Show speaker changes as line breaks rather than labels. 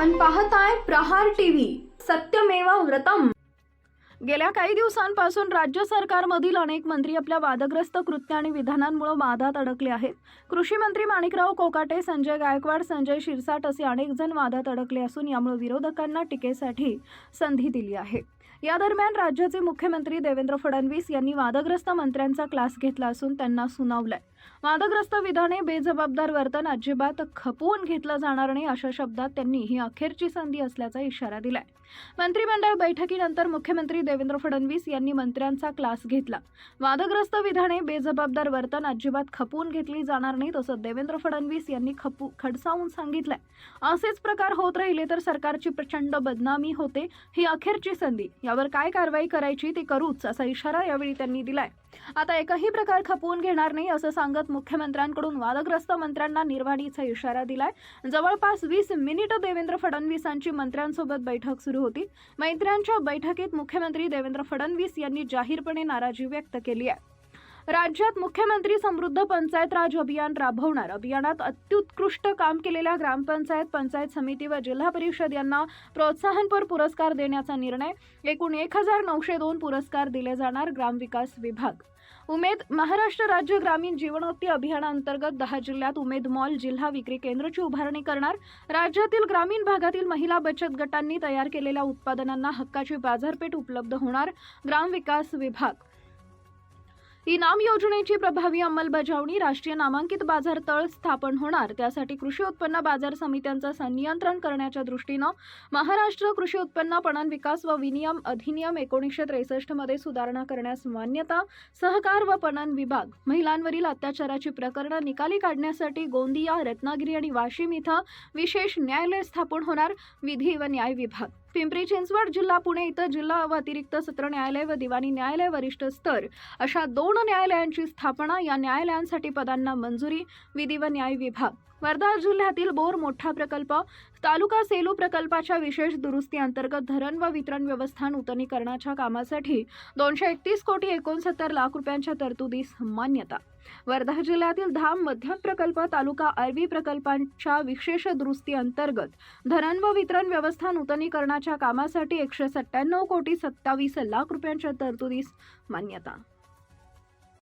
पाहताय प्रहार टीव्ही सत्यमेव व्रतम. गेल्या काही दिवसांपासून राज्य सरकारमधील अनेक मंत्री आपल्या वादग्रस्त कृत्य आणि विधानांमुळे वादात अडकले आहेत. कृषी मंत्री माणिकराव कोकाटे संजय गायकवाड संजय शिरसाट असे अनेक जण वादात अडकले असून यामुळे विरोधकांना टीकेसाठी संधी दिली आहे. या दरम्यान राज्याचे मुख्यमंत्री देवेंद्र फडणवीस यांनी वादग्रस्त मंत्र्यांचा क्लास घेतला असून त्यांना सुनावलंय. वादग्रस्त विधाने बेजबाबदार वर्तन अजिबात खपवून घेतलं जाणार नाही अशा शब्दात त्यांनी ही अखेरची संधी असल्याचा इशारा दिलाय. मंत्रिमंडळ बैठकीनंतर मुख्यमंत्री देवेंद्र फडणवीस यांनी मंत्र्यांचा क्लास घेतला. वादग्रस्त विधाने बेजबाबदार वर्तन अजिबात खपवून घेतली जाणार नाही तसं देवेंद्र फडणवीस यांनी खपू खडसावून सांगितलंय. असेच प्रकार होत राहिले तर सरकारची प्रचंड बदनामी होते ही अखेरची संधी. यावर काय कारवाई करायची ती करूच असा इशारा यावेळी त्यांनी दिलाय. आता एकही प्रकार खपवून घेणार नाही असं सांगत मुख्यमंत्र्यांकडून वादग्रस्त मंत्र्यांना निर्वाणीचा इशारा दिलाय. जवळपास वीस मिनिट देवेंद्र फडणवीसांची मंत्र्यांसोबत बैठक सुरू होती. मंत्र्यांच्या बैठकीत मुख्यमंत्री देवेंद्र फडणवीस यांनी जाहीरपणे नाराजी व्यक्त केली आहे. राज्यात मुख्यमंत्री समृद्ध पंचायत राज अभियान राबवणार. अभियानात अत्युत्कृष्ट काम केलेल्या ग्रामपंचायत पंचायत समिती व जिल्हा परिषद यांना प्रोत्साहनपर पुरस्कार देण्याचा निर्णय एकूण एक हजार नऊशे दोन पुरस्कार दिले जाणार ग्रामविकास विभाग. उमेद महाराष्ट्र राज्य ग्रामीण जीवनोत्ती अभियानांतर्गत दहा जिल्ह्यात उमेद मॉल जिल्हा विक्री केंद्राची उभारणी करणार. राज्यातील ग्रामीण भागातील महिला बचत गटांनी तयार केलेल्या उत्पादनांना हक्काची बाजारपेठ उपलब्ध होणार. ग्रामविकास विभाग इनाम योजनेची प्रभावी अंमलबजावणी राष्ट्रीय नामांकित बाजार तळ स्थापन होणार त्यासाठी कृषी उत्पन्न बाजार समित्यांचा संनियंत्रण करण्याच्या दृष्टीनं महाराष्ट्र कृषी उत्पन्न पणन विकास व विनियम अधिनियम एकोणीसशे त्रेसष्टमध्ये सुधारणा करण्यास मान्यता सहकार व पणन विभाग महिलांवरील अत्याचाराची प्रकरणं निकाली काढण्यासाठी गोंदिया रत्नागिरी आणि वाशिम इथं विशेष न्यायालय स्थापन होणार विधी व न्याय विभाग. पिंपरी चिंचवड जिल्हा पुणे इथं जिल्हा व अतिरिक्त सत्र न्यायालय व दिवाणी न्यायालय वरिष्ठ स्तर अशा दोन न्यायालयांची स्थापना या न्यायालयांसाठी पदांना मंजुरी विधी व न्याय विभाग. वर्धा जिल्ह्यातील बोर मोठा प्रकल्प तालुका सेलू प्रकल्पाच्या विशेष दुरुस्ती अंतर्गत धरण व वितरण व्यवस्था नूतनीकरणाच्या कामासाठी दोनशे एकतीस कोटी एकोणसत्तर लाख रुपयांच्या तरतुदीस मान्यता. वर्धा जिल्ह्यातील धाम मध्यम प्रकल्प तालुका अरवी प्रकल्पांच्या विशेष दुरुस्ती अंतर्गत धरण व वितरण व्यवस्था नूतनीकरणाच्या कामासाठी एकशे सत्त्याण्णव कोटी सत्तावीस लाख रुपयांच्या तरतुदीस मान्यता.